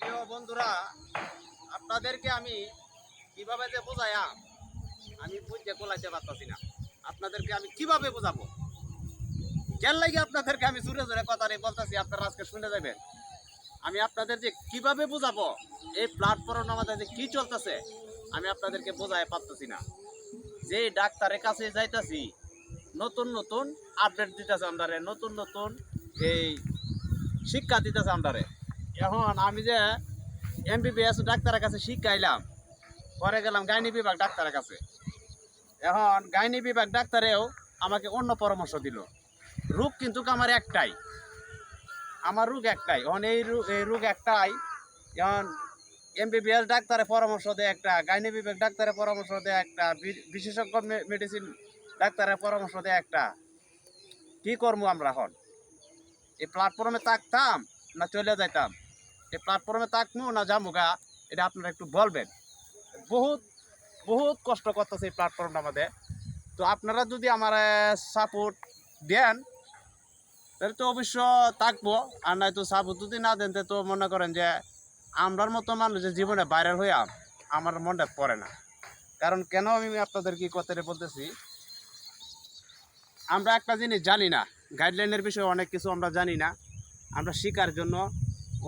প্রিয় বন্ধুরা, আপনাদেরকে আমি কীভাবে যে বোঝায়া আমি বুঝতে কোলাইতে পারতাছি না। আপনাদেরকে আমি কীভাবে বোঝাবো? কেন লাগে আপনাদেরকে আমি জোরে জোরে কথা রে বলতেছি, আপনারা আজকে শুনে যাবেন আমি আপনাদের যে কীভাবে বোঝাবো, এই প্ল্যাটফর্ম আমাদের যে কি চলতেছে, আমি আপনাদেরকে বোঝায় পারতেছি না। যে ডাক্তারের কাছে যাইতাছি, নতুন নতুন আপডেট দিতেছে আমরারে নতুন নতুন এই শিক্ষা দিতেছে আমরারে এখন আমি যে এমবিবিএস ডাক্তারের কাছে শিক্ষাইলাম, পরে গেলাম গাইনি বিভাগ ডাক্তারের কাছে। এখন গাইনি বিভাগ ডাক্তারেও আমাকে অন্য পরামর্শ দিল। রোগ কিন্তু আমার একটাই। আমার রোগ একটাই। এখন এই এই রোগ একটাই। এখন এমবিবিএস ডাক্তারের পরামর্শ দেয় একটা, গাইনি বিভাগ ডাক্তারের পরামর্শ দেয় একটা বিশেষজ্ঞ মেডিসিন ডাক্তারের পরামর্শ দেয় একটা। কি করব আমরা এখন? এই প্ল্যাটফর্মে থাকতাম না চলে যাইতাম? এই প্ল্যাটফর্মে থাকব না যাব গা, এটা আপনারা একটু বলবেন। বহুত বহুত কষ্ট করতেছে এই প্ল্যাটফর্মটা আমাদের। তো আপনারা যদি আমার সাপোর্ট দেন, তাহলে তো অবশ্য থাকব। আর নাই তো সাপোর্ট যদি না দেন তো মনে করেন যে আমরার মতো মানুষের জীবনে ভাইরাল হয়ে আমার মনটা পড়ে না। কারণ কেন আমি আপনাদের কি কথাটা বলতেছি? আমরা একটা জিনিস জানি না। গাইডলাইনের বিষয়ে অনেক কিছু আমরা জানি না। আমরা শিকার জন্য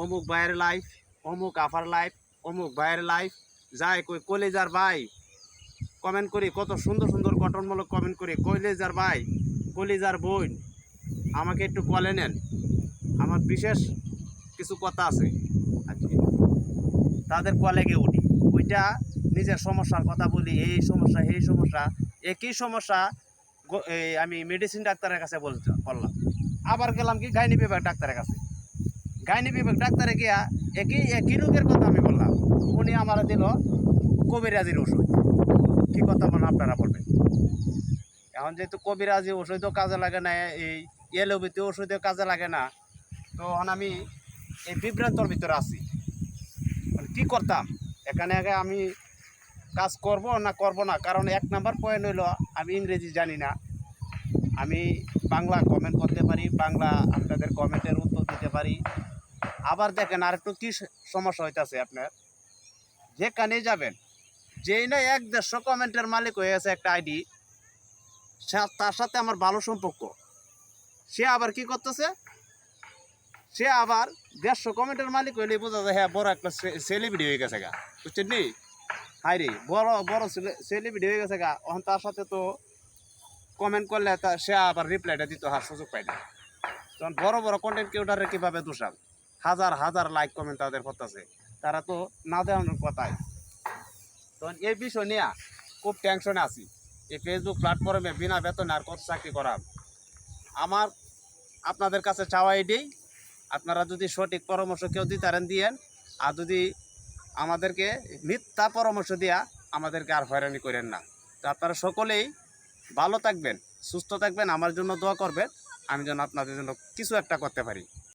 অমুক ভাইয়ের লাইফ অমুক আফার লাইফ অমুক ভাইয়ের লাইফ যায় কই, কলেজার ভাই। কমেন্ট করি, কত সুন্দর সুন্দর গঠনমূলক কমেন্ট করি। কলেজার ভাই, কলেজার বোন, আমাকে একটু কলে নেন। আমার বিশেষ কিছু কথা আছে। আজকে তাদের কলে গিয়ে উঠি। ওইটা নিজের সমস্যার কথা বলি, এই সমস্যা এই সমস্যা, একই সমস্যা আমি মেডিসিন ডাক্তারের কাছে বলতে বললাম। আবার গেলাম কি গাইনি বিভাগ ডাক্তারের কাছে। গাইনি বিভাগ ডাক্তারে গিয়া একই একই রোগের কথা আমি বললাম। উনি আমার দিল কবিরাজির ওষুধ। কি কথা মানে আপনারা বলবেন? এখন যেহেতু কবিরাজি ওষুধও কাজে লাগে না, এই এলোপ্যাথি ওষুধেও কাজে লাগে না, তো এখন আমি এই বিভ্রান্তর ভিতরে আছি। মানে কি করতাম? এখানে আগে আমি কাজ করব না করব না? কারণ এক নাম্বার পয়েন্ট হইল, আমি ইংরেজি জানি না। আমি বাংলা কমেন্ট করতে পারি, বাংলা আপনাদের কমেন্টের উত্তর দিতে পারি। আবার দেখেন আর একটু কী সমস্যা হইতেছে আপনার? যেখানে যাবেন, যেই না এক দেড়শো কমেন্টের মালিক হয়ে আছে একটা আইডি তার সাথে আমার ভালো সম্পর্ক। সে আবার কি করতেছে? সে আবার দেড়শো কমেন্টের মালিক হইলে বোঝা যায় হ্যাঁ বড় একটা সেলিব্রিটি হয়ে গেছে গা। বুঝছেন নি? হাই রে, বড় বড় সেলিব্রিটি হয়ে গেছে গা। এখন তার সাথে তো কমেন্ট করলে তা, সে আবার রিপ্লাইটা দিতে হার সুযোগ পাই না। তখন বড় বড় কন্টেন্ট ক্রিয়েটারে কীভাবে দোষাল? হাজার হাজার লাইক কমেন্ট তাদের করতেছে। তারা তো না দেওয়ানোর কথাই। তখন এই বিষয় নিয়ে খুব টেনশনে আছি। এই ফেসবুক প্ল্যাটফর্মে বিনা বেতনে আর কত চাকরি করাম? আমার, আপনাদের কাছে চাওয়া এটাই আপনারা যদি সঠিক পরামর্শ কেউ দিতারেন দিয়েন। আর যদি আমাদেরকে মিথ্যা পরামর্শ দিয়া আমাদেরকে আর হয়রানি করেন না। তো আপনারা সকলেই ভালো থাকবেন, সুস্থ থাকবেন, আমার জন্য দোয়া করবেন। আমি যেন আপনাদের জন্য কিছু একটা করতে পারি।